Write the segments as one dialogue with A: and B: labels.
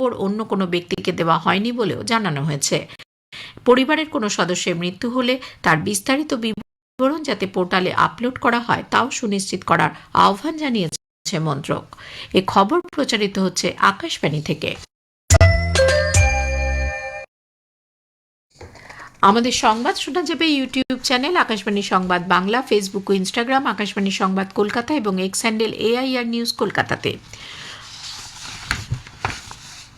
A: খবর অন্য কোনো ব্যক্তিকে দেওয়া হয়নি বলেও জানানো হয়েছে। পরিবারের কোনো সদস্যের মৃত্যু হলে তার বিস্তারিত বিবরণ যাতে পোর্টালে আপলোড করা হয় তাও সুনিশ্চিত করার আহ্বান জানিয়েছে মন্ত্রক। এ খবর প্রচারিত হচ্ছে আকাশবাণী থেকে। আমাদের সংবাদ শোনা যাবে ইউটিউব চ্যানেল আকাশবাণী সংবাদ বাংলা, ফেসবুক ও ইনস্টাগ্রাম, আকাশবাণী সংবাদ কলকাতা এবং এক্স হ্যান্ডেল এআইআর নিউজ কলকাতাতে।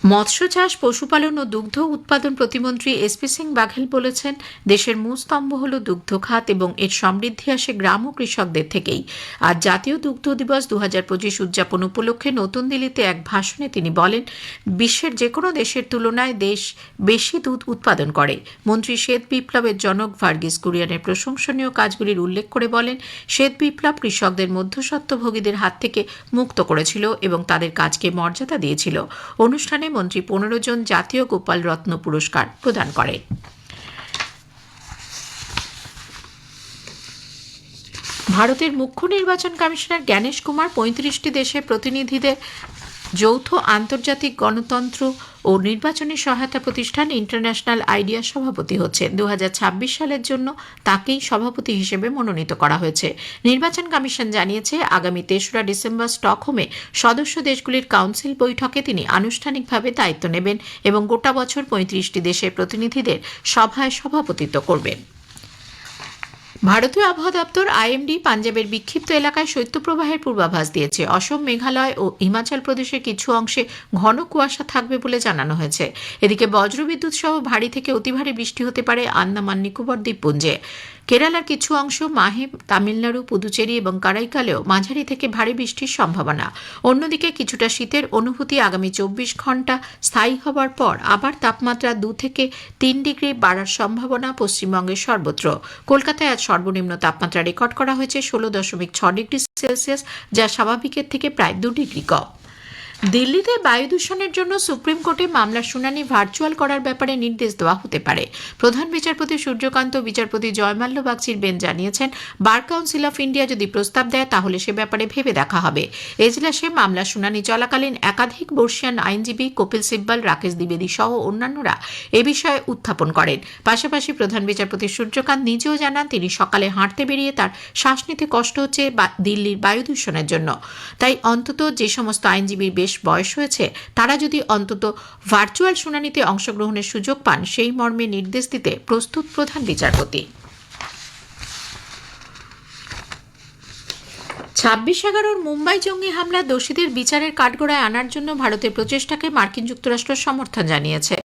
A: মৎস্য চাষ, পশুপালন ও দুগ্ধ উৎপাদন প্রতিমন্ত্রী এসপি সিং বাঘেল বলেছেন, দেশের মূল স্তম্ভ হল দুগ্ধ খাত এবং এর সমৃদ্ধি আসে গ্রাম ও কৃষকদের থেকেই। আর জাতীয় দুগ্ধ দিবস দু হাজার পঁচিশ উদযাপন উপলক্ষে নতুন দিল্লিতে এক ভাষণে তিনি বলেন, বিশ্বের যে কোনো দেশের তুলনায় দেশ বেশি দুধ উৎপাদন করে। মন্ত্রী শ্বেত বিপ্লবের জনক ভার্গিস কুরিয়ানের প্রশংসনীয় কাজগুলির উল্লেখ করে বলেন, শ্বেত বিপ্লব কৃষকদের মধ্যস্বত্বভোগীদের হাত থেকে মুক্ত করেছিল এবং তাদের কাজকে মর্যাদা দিয়েছিল। অনুষ্ঠানে মন্ত্রী পনেরো জন জাতীয় গোপাল রত্ন পুরস্কার প্রদান করে। ভারতের মুখ্য নির্বাচন কমিশনার জ্ঞানেশ কুমার পঁয়ত্রিশটি দেশের প্রতিনিধিদের যৌথ আন্তর্জাতিক গণতন্ত্র ও নির্বাচনী সহায়তা প্রতিষ্ঠান ইন্টারন্যাশনাল আইডিয়া সভাপতি হচ্ছেন দু সালের জন্য তাকেই সভাপতি হিসেবে মনোনীত করা হয়েছে। নির্বাচন কমিশন জানিয়েছে, আগামী তেসরা ডিসেম্বর স্টকহোমে সদস্য দেশগুলির কাউন্সিল বৈঠকে তিনি আনুষ্ঠানিকভাবে দায়িত্ব নেবেন এবং গোটা বছর পঁয়ত্রিশটি দেশের প্রতিনিধিদের সভায় সভাপতিত্ব করবেন। ভারতীয় আবহাওয়া দপ্তর আইএমডি পাঞ্জাবের বিক্ষিপ্ত এলাকায় শৈত্যপ্রবাহের পূর্বাভাস দিয়েছে। অসম, মেঘালয় ও হিমাচল প্রদেশের কিছু অংশে ঘন কুয়াশা থাকবে বলে জানানো হয়েছে। এদিকে বজ্রবিদ্যুৎ সহ ভারী থেকে অতি ভারী বৃষ্টি হতে পারে আন্দামান, নিকোবর, দ্বীপপুঞ্জে। কেরালার কিছু অংশ, মাহে, তামিলনাড়ু, পুদুচেরি এবং কারাইকালেও মাঝারি থেকে ভারী বৃষ্টির সম্ভাবনা। অন্যদিকে কিছুটা শীতের অনুভূতি আগামী চব্বিশ ঘণ্টা স্থায়ী হবার পর আবার তাপমাত্রা দু থেকে তিন ডিগ্রি বাড়ার সম্ভাবনা পশ্চিমবঙ্গের সর্বত্র। কলকাতায় আজ সর্বনিম্ন তাপমাত্রা রেকর্ড করা হয়েছে ষোলো দশমিক ছ ডিগ্রি সেলসিয়াস, যা স্বাভাবিকের থেকে প্রায় দু ডিগ্রি কম। দিল্লিতে বায়ু দূষণের জন্য সুপ্রিম কোর্টে মামলার শুনানি ভার্চুয়াল করার ব্যাপারে নির্দেশ দেওয়া হতে পারে। প্রধান বিচারপতি সূর্যকান্ত, বিচারপতি জয়মাল্য বাগচির বেন জানিয়েছেন, বার কাউন্সিল অফ ইন্ডিয়া যদি প্রস্তাব দেয়, তাহলে সে ব্যাপারে ভেবে দেখা হবে। এজলাসে মামলা শুনানি চলাকালীন একাধিক বর্ষিয়ান আইনজীবী কপিল সিব্বাল, রাকেশ দ্বিবেদী সহ অন্যান্যরা এ বিষয়ে উত্থাপন করেন। পাশাপাশি প্রধান বিচারপতি সূর্যকান্ত নিজেও জানান, তিনি সকালে হাঁটতে বেরিয়ে তার শ্বাস নিতে কষ্ট হচ্ছে দিল্লির বায়ু দূষণের জন্য। তাই অন্তত যে সমস্ত আইনজীবীর বেশ বয়স হয়েছে। তারা যদি অন্তত ভার্চুয়াল শুনানিতে অংশগ্রহণের সুযোগ পান, সেই মর্মে নির্দেশ দিতে প্রস্তুত প্রধান বিচারপতি। ছাব্বিশ এগারোর মুম্বাই জঙ্গি হামলা দোষীদের বিচারের কাঠগোড়ায় আনার জন্য ভারতের প্রচেষ্টাকে মার্কিন যুক্তরাষ্ট্র সমর্থন জানিয়েছে।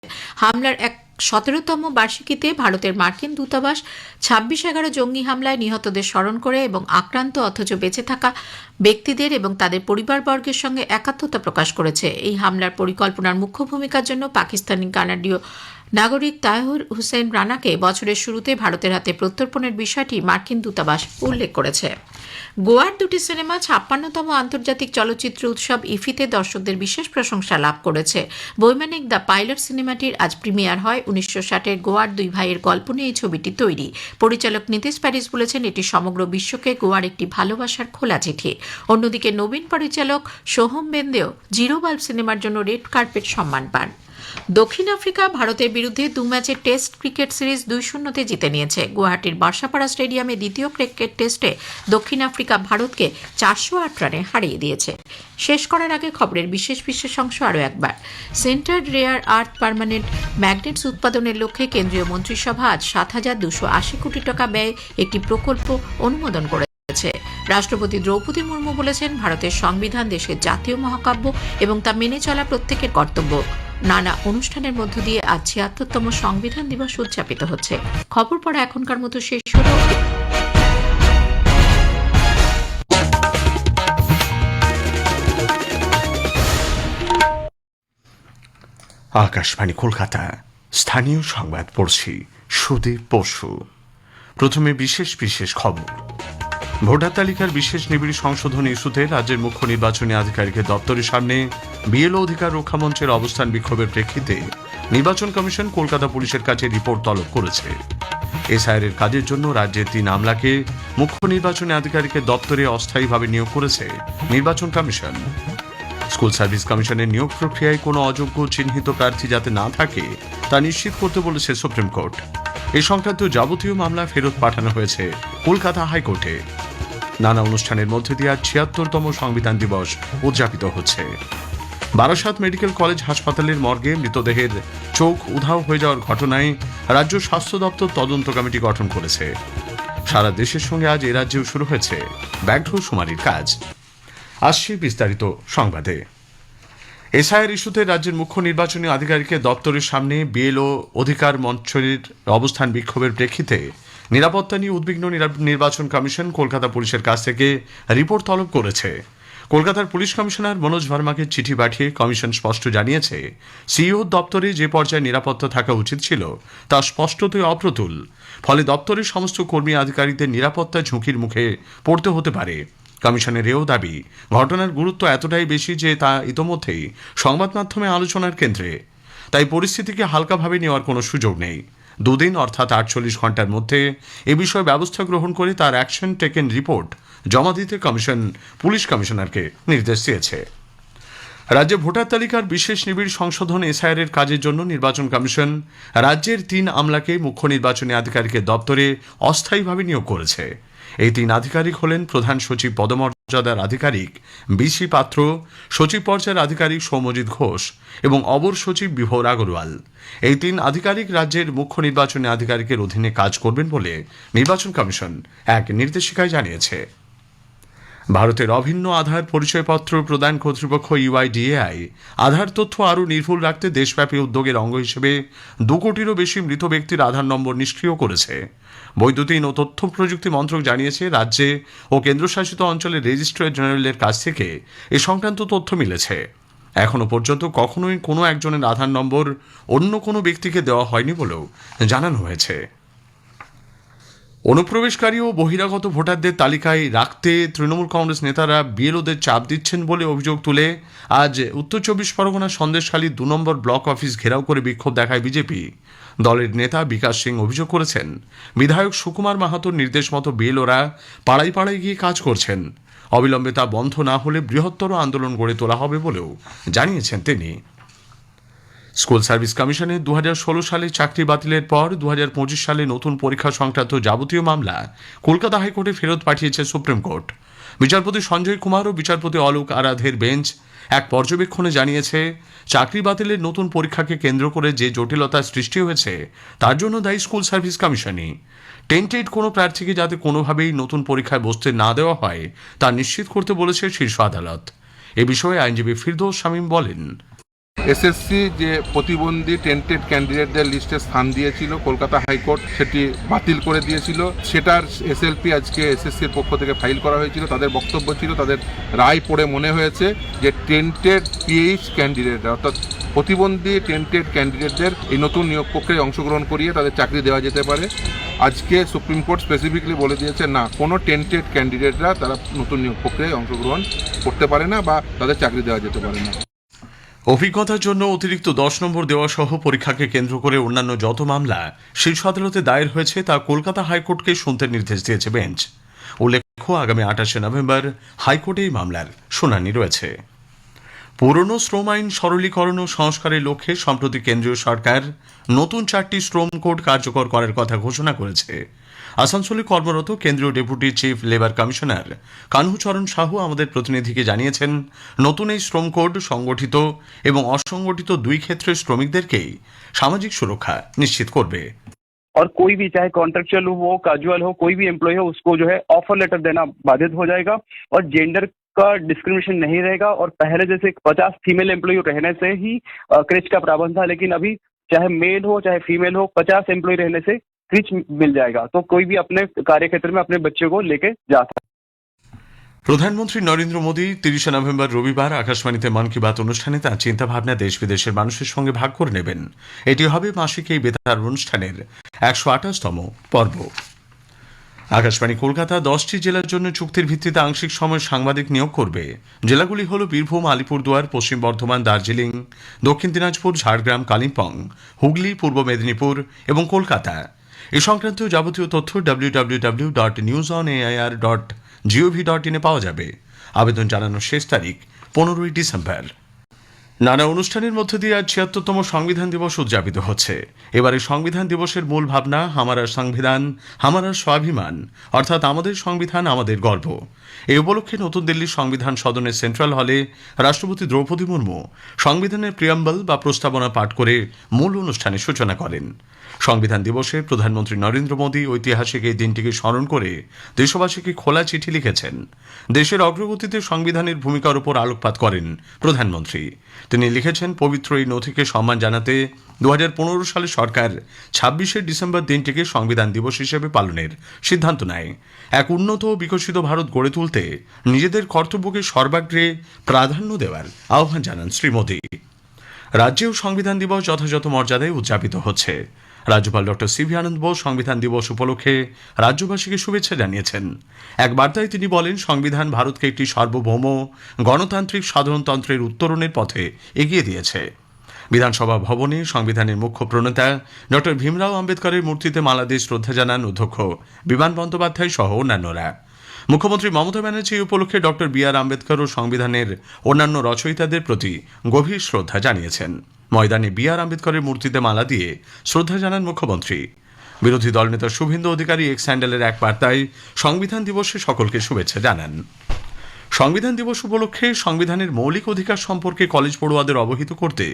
A: হামলার এক সতেরোতম বার্ষিকীতে ভারতের মার্কিন দূতাবাস ছাব্বিশ এগারো জঙ্গি হামলায় নিহতদের স্মরণ করে এবং আক্রান্ত অথচ বেঁচে থাকা ব্যক্তিদের এবং তাদের পরিবারবর্গের সঙ্গে একাত্মতা প্রকাশ করেছে। এই হামলার পরিকল্পনার মুখ্য ভূমিকার জন্য পাকিস্তানি কানাডীয় নাগরিক তাহির হুসেন রানাকে বছরের শুরুতে ভারতের হাতে প্রত্যর্পণের বিষয়টি মার্কিন দূতাবাস উল্লেখ করেছে। গোয়ার দুটি সিনেমা ছাপ্পান্নতম আন্তর্জাতিক চলচ্চিত্র উৎসব ইফিতে দর্শকদের বিশেষ প্রশংসা লাভ করেছে। বৈমানিক দ্য পাইলট সিনেমাটির আজ প্রিমিয়ার হয় উনিশশো ষাটের গোয়ার দুই ভাইয়ের গল্প নিয়ে এই ছবিটি তৈরি। পরিচালক নীতিশ প্যারিস বলেছেন, এটি সমগ্র বিশ্বকে গোয়ার একটি ভালোবাসার খোলা চিঠি। অন্যদিকে নবীন পরিচালক সোহম বেন্দেও জিরো বাল্ব সিনেমার জন্য রেড কার্পেট সম্মান পান। দক্ষিণ আফ্রিকা ভারতের বিরুদ্ধে দু ম্যাচের টেস্ট ক্রিকেট সিরিজ দুই শূন্যতে জিতে নিয়েছে। গুয়াহাটির বার্সাপাড়া স্টেডিয়ামে দ্বিতীয় ক্রিকেট টেস্টে দক্ষিণ আফ্রিকা ভারতকে চারশো আট রানে হারিয়ে দিয়েছে। শেষ করার আগে খবরের বিশেষ বিশেষ অংশ আরও একবার। Sintered rare earth permanent magnets উৎপাদনের লক্ষ্যে কেন্দ্রীয় মন্ত্রিসভা আজ সাত হাজার দুশো আশি কোটি টাকা ব্যয়ে একটি প্রকল্প অনুমোদন করেছে। রাষ্ট্রপতি দ্রৌপদী মুর্মু বলেছেন, ভারতের সংবিধান দেশের জাতীয় মহাকাব্য এবং তা মেনে চলা প্রত্যেকের কর্তব্য। নানা অনুষ্ঠানের মধ্য দিয়ে আজ ছিয়াত্তরতম সংবিধান দিবস উদযাপিত হচ্ছে। খবর পড়া এখনকার মতো শেষ হলো।
B: আকাশবাণী কলকাতা, স্থানীয় সংবাদ পড়ছি সুদীপ পশু প্রথমে বিশেষ বিশেষ খবর। ভোটার তালিকার বিশেষ নিবিড় সংশোধন ইস্যুতে রাজ্যের মুখ্য নির্বাচনী আধিকারিকের দপ্তরের সামনে বিএলও অধিকার রক্ষা মঞ্চের অবস্থান বিক্ষোভের প্রেক্ষিতে নির্বাচন কমিশন কলকাতা পুলিশের কাছে রিপোর্ট তলব করেছে। এসআইআর কাজের জন্য রাজ্যের তিন আমলাকে মুখ্য নির্বাচনী আধিকারিকের দপ্তরে অস্থায়ীভাবে নিয়োগ করেছে নির্বাচন কমিশন। স্কুল সার্ভিস কমিশনের নিয়োগ প্রক্রিয়ায় কোনো অযোগ্য চিহ্নিত প্রার্থী যাতে না থাকে তা নিশ্চিত করতে বলেছে সুপ্রিম কোর্ট। এ সংক্রান্ত যাবতীয় মামলা ফেরত পাঠানো হয়েছে কলকাতা হাইকোর্টে। নানা অনুষ্ঠানের মধ্যে দিয়ে আজ ছিয়াত্তরতম সংবিধান দিবস উদযাপিত হচ্ছে। বারাসাত মেডিকেল কলেজ হাসপাতালের মর্গে মৃতদেহের চোখ উধাও হয়ে যাওয়ার ঘটনায় রাজ্য স্বাস্থ্য দপ্তর তদন্ত কমিটি গঠন করেছে। সারা দেশের সঙ্গে আজ এ রাজ্যেও শুরু হয়েছে ব্যাঘ্র শুমারির কাজ। আসছে বিস্তারিত সংবাদে। এসআইআর ইস্যুতে রাজ্যের মুখ্য নির্বাচনী আধিকারিকের দপ্তরের সামনে বিএলও অধিকার মঞ্চের অবস্থান বিক্ষোভের প্রেক্ষিতে নিরাপত্তা নিয়ে উদ্বিগ্ন নির্বাচন কমিশন কলকাতা পুলিশের কাছ থেকে রিপোর্ট তলব করেছে। কলকাতার পুলিশ কমিশনার মনোজ ভার্মাকে চিঠি পাঠিয়ে কমিশন স্পষ্ট জানিয়েছে, সিইও দপ্তরে যে পর্যায়ে নিরাপত্তা থাকা উচিত ছিল, তা স্পষ্টতই অপ্রতুল। ফলে দপ্তরের সমস্ত কর্মী আধিকারিকদের নিরাপত্তা ঝুঁকির মুখে পড়তে হতে পারে। কমিশনের এও দাবি, ঘটনার গুরুত্ব এতটাই বেশি যে তা ইতোমধ্যেই সংবাদ মাধ্যমে আলোচনার কেন্দ্রে। তাই পরিস্থিতিকে হালকাভাবে নেওয়ার কোনো সুযোগ নেই। দুদিন অর্থাৎ আটচল্লিশ ঘণ্টার মধ্যে এ বিষয়ে ব্যবস্থা গ্রহণ করে তার অ্যাকশন টেকেন রিপোর্ট জমা দিতে কমিশন, পুলিশ কমিশনারকে নির্দেশ দিয়েছে। রাজ্যে ভোটার তালিকার বিশেষ নিবিড় সংশোধন এসআইআর এর কাজের জন্য নির্বাচন কমিশন রাজ্যের তিন আমলাকে মুখ্য নির্বাচনী আধিকারিকের দপ্তরে অস্থায়ীভাবে নিয়োগ করেছে। এই তিন আধিকারিক হলেন প্রধান সচিব পদমর্যাদার আধিকারিক, বিসি পাত্র, সচিব পর্যায়ের আধিকারিক সৌমজিৎ ঘোষ এবং অবর সচিব বিভোর আগরওয়াল। এই তিন আধিকারিক রাজ্যের মুখ্য নির্বাচনী আধিকারিকের অধীনে কাজ করবেন বলে নির্বাচন কমিশন এক নির্দেশিকায় জানিয়েছে। ভারতের অভিন্ন আধার পরিচয়পত্র প্রদান কর্তৃপক্ষ ইউআইডিএআই। আধার তথ্য আরও নির্ভুল রাখতে দেশব্যাপী উদ্যোগের অঙ্গ হিসেবে দু কোটিরও বেশি মৃত ব্যক্তির আধার নম্বর নিষ্ক্রিয় করেছে। বৈদ্যুতিন ও তথ্য প্রযুক্তি মন্ত্রক জানিয়েছে, রাজ্যে ও কেন্দ্রশাসিত অঞ্চলের রেজিস্ট্রার জেনারেলের কাছ থেকে এ সংক্রান্ত তথ্য মিলেছে। এখনও পর্যন্ত কখনোই কোনো একজনের আধার নম্বর অন্য কোনো ব্যক্তিকে দেওয়া হয়নি বলেও জানানো হয়েছে। অনুপ্রবেশকারী ও বহিরাগত ভোটারদের তালিকায় রাখতে তৃণমূল কংগ্রেস নেতারা বিএলওদের চাপ দিচ্ছেন বলে অভিযোগ তুলে। আজ উত্তর চব্বিশ পরগনা সন্দেশখালী দু নম্বর ব্লক অফিস ঘেরাও করে বিক্ষোভ দেখায় বিজেপি। দলের নেতা বিকাশ সিং অভিযোগ করেছেন, বিধায়ক সুকুমার মাহাতোর নির্দেশ মতো বিএলওরা পাড়ায় পাড়ায় গিয়ে কাজ করছেন। অবিলম্বে তা বন্ধ না হলে বৃহত্তর আন্দোলন গড়ে তোলা হবে বলেও জানিয়েছেন তিনি। স্কুল সার্ভিস কমিশনে দু সালে চাকরি বাতিলের পর দু হাজার পঁচিশ সালে নতুন পরীক্ষা সংক্রান্ত যাবতীয় মামলা কলকাতা হাইকোর্টে ফেরত পাঠিয়েছে সুপ্রিম কোর্ট। বিচারপতি সঞ্জয় কুমার ও বিচারপতি অলোক আরাধের বেঞ্চ এক পর্যবেক্ষণে জানিয়েছে, চাকরি বাতিলের নতুন পরীক্ষাকে কেন্দ্র করে যে জটিলতার সৃষ্টি হয়েছে, তার জন্য দায়ী স্কুল সার্ভিস কমিশনই। টেন্টেড কোনো প্রার্থীকে যাতে কোনোভাবেই নতুন পরীক্ষায় বসতে না দেওয়া হয়, তা নিশ্চিত করতে বলেছে শীর্ষ আদালত। এ বিষয়ে আইনজীবী ফিরদৌস শামীম বলেন।
C: এসএসসি যে প্রতিবন্ধী টেন্টেড ক্যান্ডিডেটদের লিস্টে স্থান দিয়েছিল, কলকাতা হাইকোর্ট সেটি বাতিল করে দিয়েছিল। সেটার এসএলপি আজকে এসএসসির পক্ষ থেকে ফাইল করা হয়েছিল। তাদের বক্তব্য ছিল, তাদের রায় পড়ে মনে হয়েছে যে টেন্টেড পিএইচ ক্যান্ডিডেট অর্থাৎ প্রতিবন্ধী টেন্টেড ক্যান্ডিডেটদের এই নতুন নিয়োগ প্রক্রিয়ায় অংশগ্রহণ করিয়ে তাদের চাকরি দেওয়া যেতে পারে। আজকে সুপ্রিম কোর্ট স্পেসিফিকলি বলে দিয়েছে, না, কোনো টেন্টেড ক্যান্ডিডেটরা তারা নতুন নিয়োগ প্রক্রিয়ায় অংশগ্রহণ করতে পারে না বা তাদের চাকরি দেওয়া যেতে পারে না।
B: অভিজ্ঞতার জন্য অতিরিক্ত দশ নম্বর দেওয়া সহ পরীক্ষাকে কেন্দ্র করে অন্যান্য যত মামলা শীর্ষ আদালতে দায়ের হয়েছে তা কলকাতা হাইকোর্টকে শুনতে নির্দেশ দিয়েছে বেঞ্চ। উল্লেখ্য, আগামী আঠাশে নভেম্বর হাইকোর্টে এই মামলার শুনানি রয়েছে। পুরনো শ্রম আইন সরলীকরণ ও সংস্কারের লক্ষ্যে সম্প্রতি কেন্দ্রীয় সরকার নতুন চারটি শ্রম কোড কার্যকর করার কথা ঘোষণা করেছে। আসানসোলে কর্মরত কেন্দ্রীয় deputy chief labour commissioner Kanhucharan Sahu আমাদের প্রতিনিধিকে জানিয়েছেন নতুন এই শ্রম কোড সংগঠিত এবং অসংগঠিত দুই ক্ষেত্রের শ্রমিকদেরকেই সামাজিক সুরক্ষা নিশ্চিত করবে
D: और कोई भी चाहे कॉन्ट्रेक्चुअल हो कैजुअल हो कोई भी एम्प्लॉय हो उसको जो है ऑफर लेटर देना बाधित हो जाएगा और जेंडर का डिस्क्रिमिनेशन नहीं रहेगा और पहले जैसे पचास फीमेल एम्प्लॉय रहने से ही क्रिच का प्रावधान था लेकिन अभी चाहे मेल हो चाहे फीमेल हो पचास एम्प्लॉय रहने से क्रिच मिल जाएगा तो कोई भी अपने कार्य क्षेत्र में अपने बच्चे को लेके जा सकता है
B: প্রধানমন্ত্রী নরেন্দ্র মোদী তিরিশে নভেম্বর রবিবার আকাশবাণীতে মন কি বাত অনুষ্ঠানে তাঁর চিন্তাভাবনা দেশ বিদেশের মানুষের সঙ্গে ভাগ করে নেবেন এটি হবে মাসিক এই বেতার অনুষ্ঠানের একশো আঠাশতম পর্ব আকাশবাণী কলকাতা দশটি জেলার জন্য চুক্তির ভিত্তিতে আংশিক সময় সাংবাদিক নিয়োগ করবে জেলাগুলি হল বীরভূম আলিপুরদুয়ার পশ্চিম বর্ধমান দার্জিলিং দক্ষিণ দিনাজপুর ঝাড়গ্রাম কালিম্পং হুগলি পূর্ব মেদিনীপুর এবং কলকাতা এ সংক্রান্ত যাবতীয় তথ্য W W W dot news on AIR dot G O V dot ইনে পাওয়া যাবে। আবেদন জানানোর শেষ তারিখ পনেরোই ডিসেম্বর। নানা অনুষ্ঠানের মধ্য দিয়ে আজ ছিয়াত্তরতম সংবিধান দিবস উদযাপিত হচ্ছে। এবারে সংবিধান দিবসের মূল ভাবনা, হামারা সংবিধান, হামারা স্বাভিমান, অর্থাৎ আমাদের সংবিধান, আমাদের গর্ব। এই উপলক্ষে নতুন দিল্লির সংবিধান সদনের সেন্ট্রাল হলে রাষ্ট্রপতি দ্রৌপদী মুর্মু সংবিধানের প্রিয়াম্বল বা প্রস্তাবনা পাঠ করে মূল অনুষ্ঠানের সূচনা করেন। সংবিধান দিবসে প্রধানমন্ত্রী নরেন্দ্র মোদী ঐতিহাসিক এই দিনটিকে স্মরণ করে দেশবাসীকে খোলা চিঠি লিখেছেন। দেশের অগ্রগতিতে সংবিধানের ভূমিকার উপর আলোকপাত করেন প্রধানমন্ত্রী। তিনি লিখেছেন, পবিত্র এই নথিকে সম্মান জানাতে দু হাজার পনেরো সালে সরকার ছাব্বিশে ডিসেম্বর দিনটিকে সংবিধান দিবস হিসেবে পালনের সিদ্ধান্ত নেয়। এক উন্নত ও বিকশিত ভারত গড়ে তুলতে নিজেদের কর্তব্যকে সর্বাগ্রে প্রাধান্য দেওয়ার আহ্বান জানান শ্রী মোদী। রাজ্যেও সংবিধান দিবস যথাযথ মর্যাদায় উদযাপিত হচ্ছে। রাজ্যপাল ডক্টর সিভি আনন্দ বোস সংবিধান দিবস উপলক্ষে রাজ্যবাসীকে শুভেচ্ছা জানিয়েছেন। এক বার্তায় তিনি বলেন, সংবিধান ভারতকে একটি সার্বভৌম, গণতান্ত্রিক সাধারণতন্ত্রের উত্তরণের পথে এগিয়ে দিয়েছে। বিধানসভা ভবনে সংবিধানের মুখ্য প্রণেতা ডক্টর ভীমরাও আম্বেদকরের মূর্তিতে মালা দিয়ে শ্রদ্ধা জানান অধ্যক্ষ বিমান বন্দ্যোপাধ্যায় সহ অন্যান্যরা। মুখ্যমন্ত্রী মমতা ব্যানার্জি এই উপলক্ষে ডক্টর বি আর আম্বেদকর ও সংবিধানের অন্যান্য রচয়িতাদের প্রতি গভীর শ্রদ্ধা জানিয়েছেন। ময়দানে বি আর আম্বেদকরের মূর্তিতে মালা দিয়ে শ্রদ্ধা জানান মুখ্যমন্ত্রী। বিরোধী দলনেতা শুভেন্দু অধিকারী এক স্যান্ডেলের এক বার্তায় সংবিধান দিবসে সকলকে শুভেচ্ছা জানান। সংবিধান দিবস উপলক্ষে সংবিধানের মৌলিক অধিকার সম্পর্কে কলেজ পড়ুয়াদের অবহিত করতে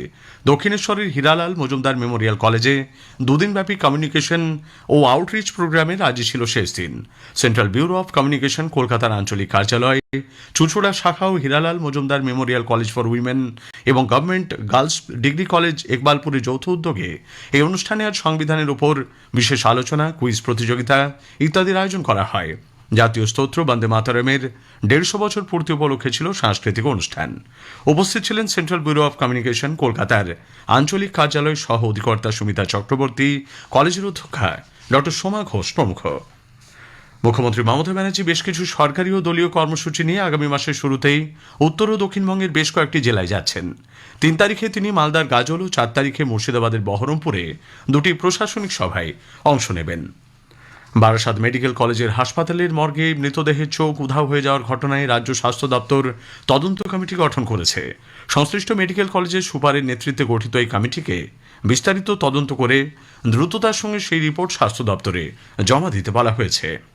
B: দক্ষিণেশ্বরের হীরালাল মজুমদার মেমোরিয়াল কলেজে দুদিনব্যাপী কমিউনিকেশন ও আউটরিচ প্রোগ্রামের আজই ছিল শেষ দিন। সেন্ট্রাল ব্যুরো অফ কমিউনিকেশন কলকাতার আঞ্চলিক কার্যালয়, চুঁচুড়া শাখা ও Hiralal Majumdar memorial college for women এবং গভর্নমেন্ট গার্লস ডিগ্রি কলেজ ইকবালপুরের যৌথ উদ্যোগে এই অনুষ্ঠানে আজ সংবিধানের উপর বিশেষ আলোচনা, কুইজ প্রতিযোগিতা ইত্যাদির আয়োজন করা হয়। জাতীয় স্তোত্র বন্দে মাতারমের দেড়শো বছর পূর্তি উপলক্ষে ছিল সাংস্কৃতিক অনুষ্ঠান। উপস্থিত ছিলেন সেন্ট্রাল ব্যুরো অফ কমিউনিকেশন, কলকাতার আঞ্চলিক কার্যালয় সহ অধিকর্তা সুমিতা চক্রবর্তী, কলেজের অধ্যক্ষা ডক্টর সোমা ঘোষ প্রমুখ। মুখ্যমন্ত্রী মমতা ব্যানার্জি বেশ কিছু সরকারি ও দলীয় কর্মসূচি নিয়ে আগামী মাসের শুরুতেই উত্তর ও দক্ষিণবঙ্গের বেশ কয়েকটি জেলায় যাচ্ছেন। তিন তারিখে তিনি মালদার গাজল ও চার তারিখে মুর্শিদাবাদের বহরমপুরে দুটি প্রশাসনিক সভায় অংশ নেবেন। বারাসাত মেডিকেল কলেজের হাসপাতালের মর্গে মৃতদেহের চোখ উধাও হয়ে যাওয়ার ঘটনায় রাজ্য স্বাস্থ্য দপ্তর তদন্ত কমিটি গঠন করেছে। সংশ্লিষ্ট মেডিকেল কলেজের সুপারের নেতৃত্বে গঠিত এই কমিটিকে বিস্তারিত তদন্ত করে দ্রুততার সঙ্গে সেই রিপোর্ট স্বাস্থ্য দপ্তরে জমা দিতে বলা হয়েছে।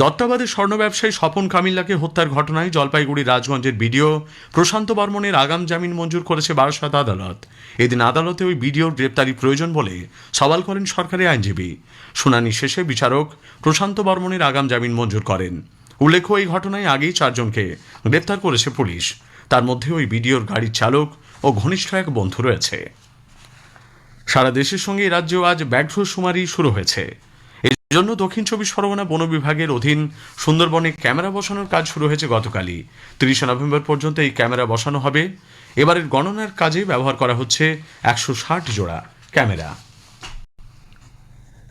B: দত্তাবাদের স্বর্ণ ব্যবসায়ী স্বপন কামিল্লাকে হত্যার ঘটনায় জলপাইগুড়ি রাজগঞ্জের বিডিও প্রশান্ত বর্মনের আগাম জামিন মঞ্জুর করেছে বারাসাত আদালত। এদিন আদালতে ওই বিডিওর গ্রেপ্তারি প্রয়োজন বলে সওয়াল করেন সরকারি আইনজীবী। শুনানি শেষে বিচারক প্রশান্ত বর্মনের আগাম জামিন মঞ্জুর করেন। উল্লেখ্য, এই ঘটনায় আগেই চারজনকে গ্রেপ্তার করেছে পুলিশ। তার মধ্যে ওই বিডিওর গাড়ির চালক ও ঘনিষ্ঠ এক বন্ধু রয়েছে। সারা দেশের সঙ্গে রাজ্যেও আজ ব্যাঘ্র শুমারি শুরু হয়েছে। জন্য দক্ষিণ চব্বিশ পরগনা বন বিভাগের অধীন সুন্দরবনে ক্যামেরা বসানোর কাজ শুরু হয়েছে গতকালই। তিরিশে নভেম্বর পর্যন্ত এই ক্যামেরা বসানো হবে। এবারের গণনার কাজে ব্যবহার করা হচ্ছে একশো ষাট জোড়া ক্যামেরা।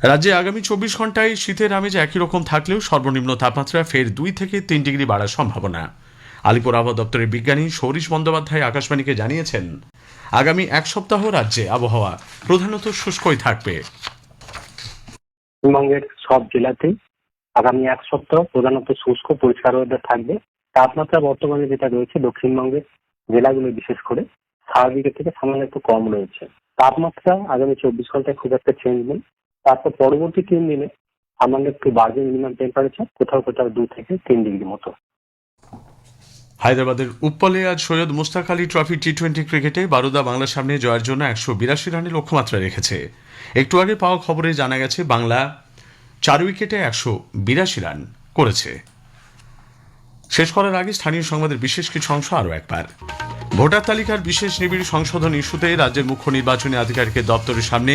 B: রাজ্যে আগামী চব্বিশ ঘন্টায় শীতের আমেজ একই রকম থাকলেও সর্বনিম্ন তাপমাত্রা ফের দুই থেকে তিন ডিগ্রি বাড়ার সম্ভাবনা। আলিপুর আবহাওয়া দপ্তরের বিজ্ঞানী সৌরিশ বন্দ্যোপাধ্যায় আকাশবাণীকে জানিয়েছেন, আগামী এক সপ্তাহ রাজ্যে আবহাওয়া প্রধানত শুষ্কই থাকবে।
E: পশ্চিমবঙ্গের সব জেলাতেই আগামী এক সপ্তাহ প্রধানত শুষ্ক পরিষ্কার ওয়েদার থাকবে। তাপমাত্রা বর্তমানে যেটা রয়েছে দক্ষিণবঙ্গের জেলাগুলো বিশেষ করে স্বাভাবিকের থেকে সামান্য একটু কম রয়েছে। তাপমাত্রা আগামী চব্বিশ ঘন্টায় খুব একটা চেঞ্জ নেই। তারপর পরবর্তী তিন দিনে সামান্য একটু বাড়বে মিনিমাম টেম্পারেচার কোথাও কোথাও দু থেকে তিন ডিগ্রি মতো।
B: হায়দ্রাবাদের উপ্পলে আজ Syed Mushtaq Ali trophy T twenty ক্রিকেটে বারোদা বাংলার সামনে জয়ের জন্য একশো বিরাশি রানের লক্ষ্যমাত্রা রেখেছে। একটু আগে পাওয়া খবরে জানা গেছে, বাংলা চার উইকেটে একশো বিরাশি রান করেছে। শেষ করার আগে স্থানীয় সংবাদের বিশেষ কিছু অংশ আরও একবার। ভোটার তালিকার বিশেষ নিবিড় সংশোধন ইস্যুতে রাজ্যের মুখ্য নির্বাচনী আধিকারিকের দপ্তরের সামনে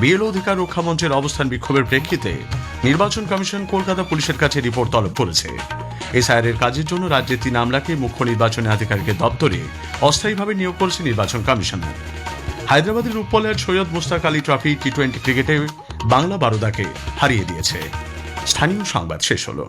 B: বিএলও অধিকার রক্ষা মঞ্চের অবস্থান বিক্ষোভের প্রেক্ষিতে নির্বাচন কমিশন কলকাতা পুলিশের কাছে রিপোর্ট তলব করেছে। এসআইআর এর কাজের জন্য রাজ্যের তিন আমলাকে মুখ্য নির্বাচনী আধিকারিকের দপ্তরে অস্থায়ীভাবে নিয়োগ করেছে নির্বাচন কমিশনার। হায়দ্রাবাদের রূপপলের Syed Mushtaq Ali trophy T twenty ক্রিকেটে বাংলা বারোদাকে হারিয়ে দিয়েছে। স্থানীয় সংবাদ শেষ হলো।